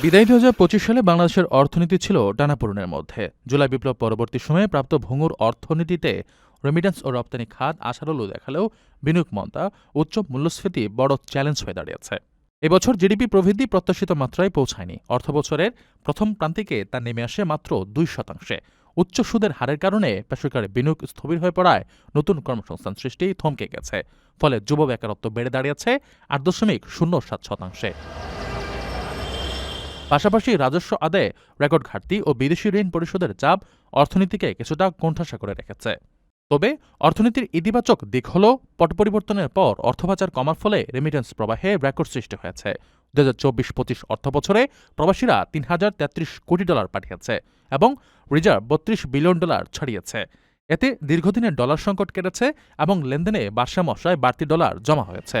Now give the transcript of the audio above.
বিদায়ী দু সালে বাংলাদেশের অর্থনীতি ছিল টানাপোড়েনের মধ্যে। জুলাই বিপ্লব পরবর্তী সময়ে প্রাপ্ত ভঙ্গুর অর্থনীতিতে রেমিটেন্স ও রপ্তানি খাত আশারলু দেখালেও বিনিয়োগ মন্দা উচ্চ মূল্যস্ফীতি বড় চ্যালেঞ্জ হয়ে দাঁড়িয়েছে। এবছর জিডিপি প্রবৃদ্ধি প্রত্যাশিত মাত্রায় পৌঁছায়নি। অর্থবছরের প্রথম প্রান্তিকে তা নেমে আসে মাত্র দুই শতাংশে। উচ্চ সুদের হারের কারণে বেসরকারি বিনিয়োগ স্থবির হয়ে পড়ায় নতুন কর্মসংস্থান সৃষ্টি থমকে গেছে। ফলে যুব বেকারত্ব বেড়ে দাঁড়িয়েছে আট দশমিক শূন্য সাত শতাংশে। পাশাপাশি রাজস্ব আদায়ে রেকর্ড ঘাটতি ও বিদেশি ঋণ পরিশোধের চাপ অর্থনীতিকে কিছুটা কোণঠাসা করে রেখেছে। তবে অর্থনীতির ইতিবাচক দিক হল পট পরিবর্তনের পর অর্থপাচার কমার ফলে রেমিটেন্স প্রবাহে রেকর্ড সৃষ্টি হয়েছে। দু হাজার চব্বিশ পঁচিশ অর্থ বছরে প্রবাসীরা তিন হাজার তেত্রিশ কোটি ডলার পাঠিয়েছে এবং রিজার্ভ বত্রিশ বিলিয়ন ডলার ছাড়িয়েছে। এতে দীর্ঘদিনের ডলার সংকট কেটেছে এবং লেনদেনে বার্ষামশায় বাড়তি ডলার জমা হয়েছে।